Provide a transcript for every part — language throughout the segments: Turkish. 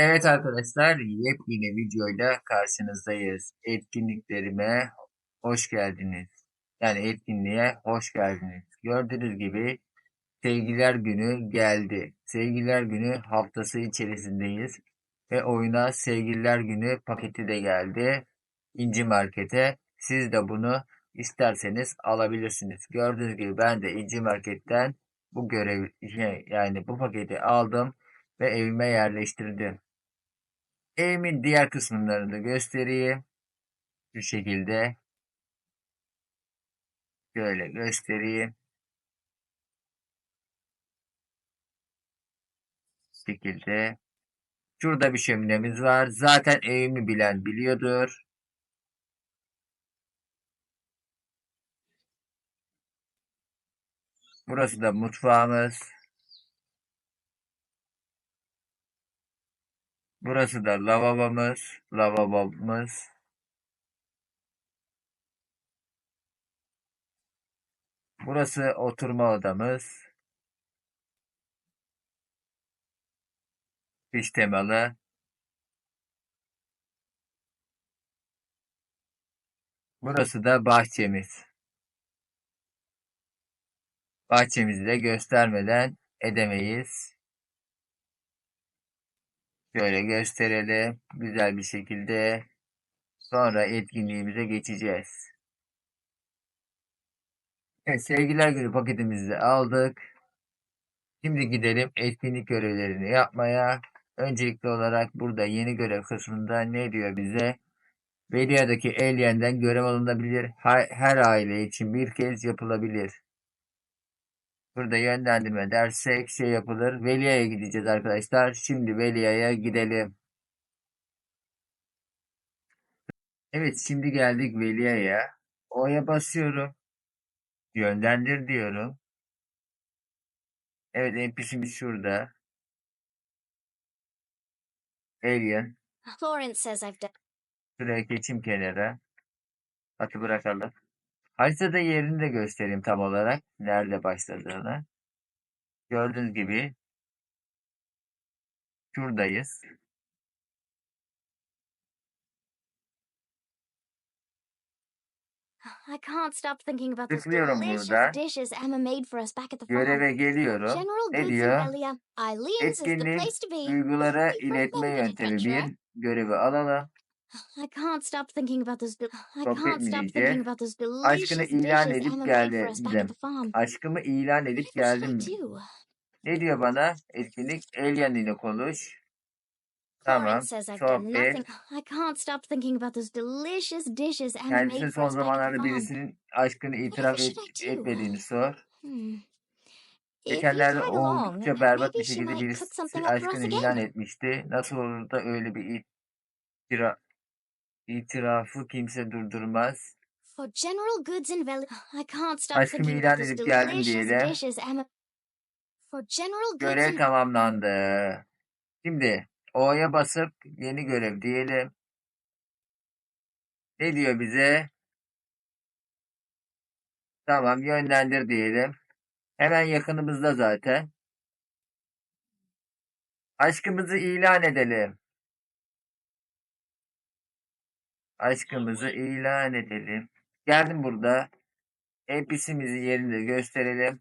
Evet arkadaşlar, yepyeni videoyla karşınızdayız. Etkinliklerime hoş geldiniz. Yani etkinliğe hoş geldiniz. Gördüğünüz gibi Sevgiler Günü geldi. Sevgiler Günü haftası içerisindeyiz. Ve oyuna Sevgililer Günü paketi de geldi. İnci Market'e. Siz de bunu isterseniz alabilirsiniz. Gördüğünüz gibi ben de İnci Market'ten bu görev şey, yani bu paketi aldım ve evime yerleştirdim. Evimin diğer kısımlarını da göstereyim. Şu şekilde. Şöyle göstereyim. Bu şekilde. Şurada bir şöminemiz var. Zaten evimi bilen biliyordur. Burası da mutfağımız. Burası da lavabomuz. Lavabomuz. Burası oturma odamız. Fiş temalı. Burası da bahçemiz. Bahçemizi de göstermeden edemeyiz. Şöyle gösterelim. Güzel bir şekilde. Sonra etkinliğimize geçeceğiz. Evet, sevgiler günü paketimizi aldık. Şimdi gidelim etkinlik görevlerini yapmaya. Öncelikli olarak burada yeni görev kısmında ne diyor bize? Velia'daki Alien'den görev alınabilir. Her aile için bir kez yapılabilir. Burada yönlendirme dersek şey yapılır. Velia'ya gideceğiz arkadaşlar. Şimdi Velia'ya gidelim. Evet şimdi geldik Velia'ya. O'ya basıyorum. Yönlendir diyorum. Evet NPC'miz şurada. Alien. Florence says I've done. Şuraya geçeyim kenara. Atı bırakalım. Haritada yerini de göstereyim tam olarak. Nerede başladığını. Gördüğünüz gibi şuradayız. I can't stop thinking about those Tıklıyorum delicious dishes Emma made for us back at the farm. Göreve geliyorum. General Ne Goods diyor? and Relia. Eileen's is the Etkinlik place to be. duygulara iletme yöntemi bir. Görevi alalım. I can't stop thinking about those. del- I can't stop thinking about those Aşkını delicious ilan dishes edip Emma made for us back at geldim. the farm. Aşkımı ilan edip What should I geldim. do? Ne diyor bana? Etkinlik Alien ile konuş. Tamam. Florence says I've done Sohbet. nothing. I can't stop thinking about those delicious dishes Kendisine made son us back at the zamanlarda farm. birisinin aşkını itiraf et, should I do? etmediğini sor. Hmm. If you Geçenlerde tag along, oldukça berbat maybe bir she şekilde might cook birisi something up for us aşkını again. ilan etmişti. Nasıl olur da öyle bir itira, itirafı kimse durdurmaz. For general goods and value, I can't stop thinking ilan about edip geldim delicious dishes Emma. For general goods Görev and tamamlandı. Şimdi O'ya basıp yeni görev diyelim. Ne diyor bize? Tamam yönlendir diyelim. Hemen yakınımızda zaten. Aşkımızı ilan edelim. Aşkımızı ilan edelim. Geldim burada. NPC'mizi yerinde gösterelim.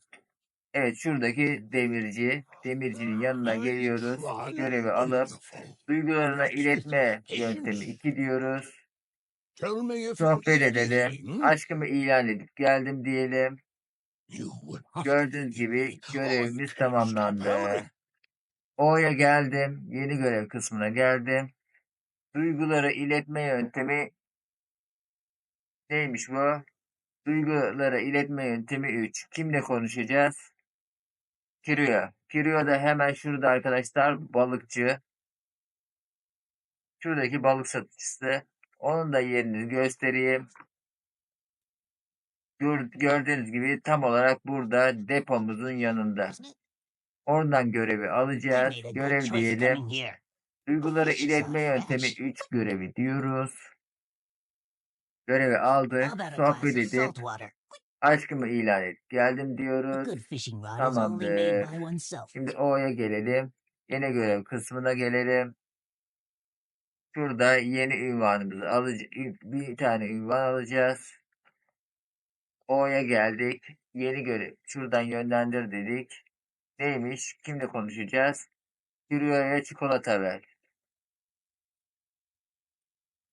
Evet şuradaki demirci. Demircinin yanına geliyoruz. Görevi alıp duygularına iletme yöntemi 2 diyoruz. Sohbet edelim. Aşkımı ilan edip geldim diyelim. Gördüğünüz gibi görevimiz tamamlandı. O'ya geldim. Yeni görev kısmına geldim. Duyguları iletme yöntemi neymiş bu? Duygulara iletme yöntemi 3. Kimle konuşacağız? Kirio. Kirio da hemen şurada arkadaşlar balıkçı. Şuradaki balık satıcısı. Onun da yerini göstereyim. Gör- Gördüğünüz gibi tam olarak burada depomuzun yanında. Oradan görevi alacağız. Görev diyelim. Duyguları iletme yöntemi 3 görevi diyoruz. Görevi aldık. Sohbet edip aşkımı ilan et. Geldim diyoruz. Tamamdır. Şimdi O'ya gelelim. Yine görev kısmına gelelim. Şurada yeni ünvanımızı alacağız. Bir tane ünvan alacağız. O'ya geldik. Yeni görev. Şuradan yönlendir dedik. Neymiş? Kimle konuşacağız? Kirio'ya çikolata ver.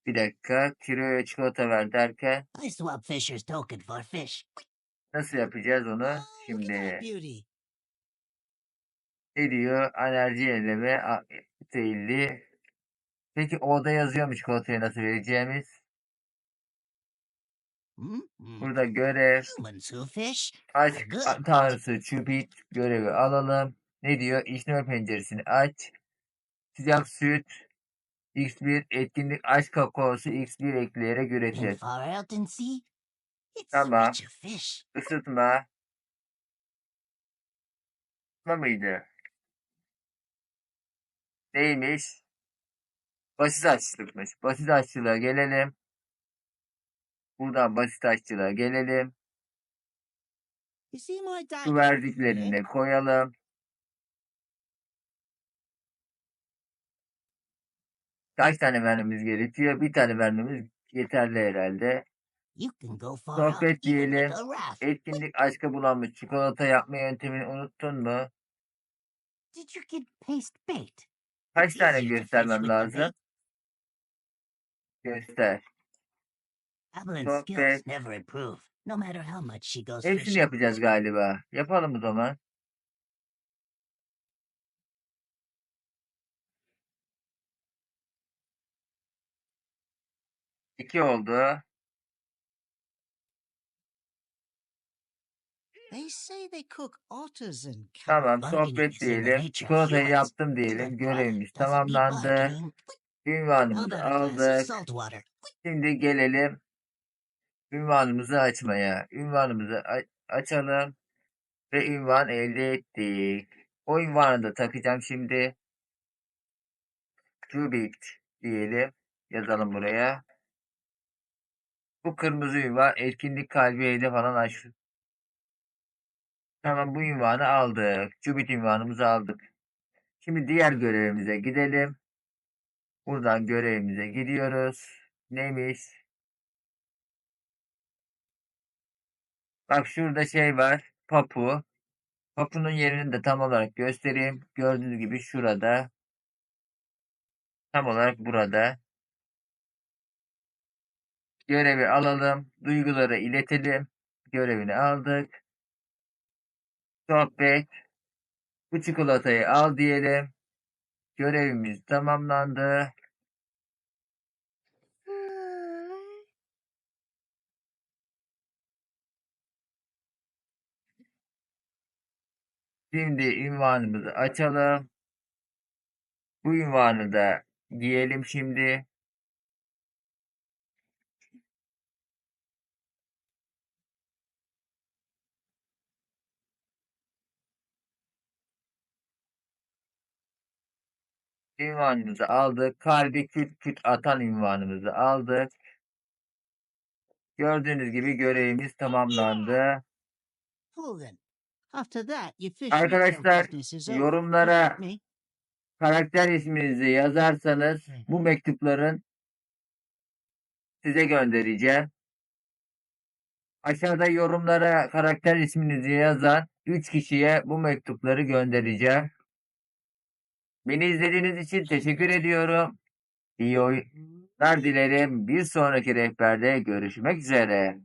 Bir dakika. Kirio'ya çikolata ver derken I swap Fisher's token for fish. nasıl yapacağız onu? Oh, look at that Şimdi beauty. ne diyor? Enerji eleme a- değildi. Peki O'da yazıyor mu çikolatayı nasıl vereceğimiz? Hmm, hmm. Burada görev. Humans who fish. Aşk Good. a- tanrısı Cupid görevi alalım. Ne diyor? İşleme penceresini aç. Sıcak süt. X1 etkinlik aşk kakaosu X1 ekleyerek üretir. far out it's Tamam. fish. Isıtma. Isıtma mıydı? Neymiş? Basit aşçılıkmış. Basit aşçılığa gelelim. Buradan basit aşçılığa gelelim. You see my dad? Su verdiklerini de koyalım. Kaç tane vermemiz gerekiyor? Bir tane vermemiz yeterli herhalde. Sohbet diyelim. Etkinlik aşka bulanmış. Çikolata yapma yöntemini unuttun mu? Kaç tane göstermem lazım? Göster. Sohbet. Hepsini yapacağız galiba. Yapalım o zaman. İki oldu. They say they cook otters and Tamam sohbet diyelim. Çikolatayı yaptım diyelim. Görevimiz tamamlandı. Ünvanımızı aldık. Şimdi gelelim ünvanımızı açmaya. Ünvanımızı açalım ve ünvan elde ettik. O ünvanı da takacağım şimdi. Cubit diyelim. Yazalım buraya. Bu kırmızı ünvan etkinlik kalbiyle falan aç. Tamam bu ünvanı aldık. Cubit ünvanımızı aldık. Şimdi diğer görevimize gidelim. Buradan görevimize gidiyoruz. Neymiş? Bak şurada şey var. Papu. Papu'nun yerini de tam olarak göstereyim. Gördüğünüz gibi şurada. Tam olarak burada. Görevi alalım. Duyguları iletelim. Görevini aldık. Sohbet. Bu çikolatayı al diyelim. Görevimiz tamamlandı. Şimdi ünvanımızı açalım. Bu ünvanı da giyelim şimdi. Ünvanımızı aldık. Kalbi küt küt atan ünvanımızı aldık. Gördüğünüz gibi görevimiz tamamlandı. Arkadaşlar, yorumlara karakter isminizi yazarsanız bu mektupların size göndereceğim. Aşağıda yorumlara karakter isminizi yazan 3 kişiye bu mektupları göndereceğim. Beni izlediğiniz için teşekkür ediyorum. İyi oyunlar dilerim. Bir sonraki rehberde görüşmek üzere.